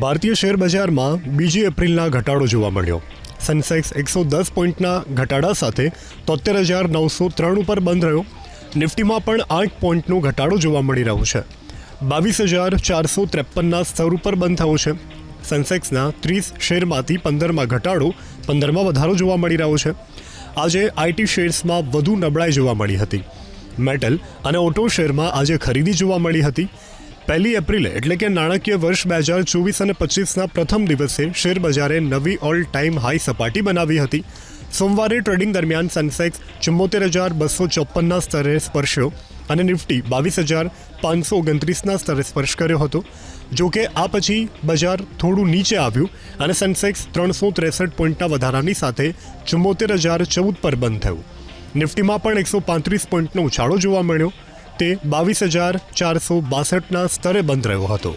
ભારતીય શેર બજારમાં બીજી એપ્રિલના ઘટાડો જોવા મળ્યો. સેન્સેક્સ એકસો દસ પોઈન્ટના ઘટાડા સાથે તોતેર હજાર નવસો ત્રણ ઉપર બંધ રહ્યો. નિફ્ટીમાં પણ આઠ પોઈન્ટનો ઘટાડો જોવા મળી રહ્યો છે. બાવીસ હજાર ચારસો ત્રેપનના સ્તર ઉપર બંધ થયો છે. સેન્સેક્સના ત્રીસ શેરમાંથી પંદરમાં ઘટાડો, પંદરમાં વધારો જોવા મળી રહ્યો છે. આજે આઈટી શેર્સમાં વધુ નબળાઈ જોવા મળી હતી. મેટલ અને ઓટો શેરમાં આજે ખરીદી જોવા મળી હતી. પહેલી એપ્રિલે, એટલે કે નાણાકીય વર્ષ બે હજાર ચોવીસ અને પચીસના પ્રથમ દિવસે શેરબજારે નવી ઓલ ટાઈમ હાઈ સપાટી બનાવી હતી. સોમવારે ટ્રેડિંગ દરમિયાન સેન્સેક્સ ચુમ્મોતેર હજાર બસો ચોપનના સ્તરે સ્પર્શ્યો અને નિફ્ટી બાવીસ હજાર પાંચસો ઓગણત્રીસના સ્તરે સ્પર્શ કર્યો હતો. જો કે આ પછી બજાર થોડું નીચે આવ્યું અને સેન્સેક્સ ત્રણસો ત્રેસઠ પોઈન્ટના વધારાની સાથે ચુમ્મોતેર હજાર ચૌદ પર બંધ થયું. નિફ્ટીમાં પણ એકસો પાંત્રીસ પોઈન્ટનો ઉછાળો જોવા મળ્યો. તે બાવીસ હજાર ચારસો બાસઠના સ્તરે બંધ રહ્યો હતો.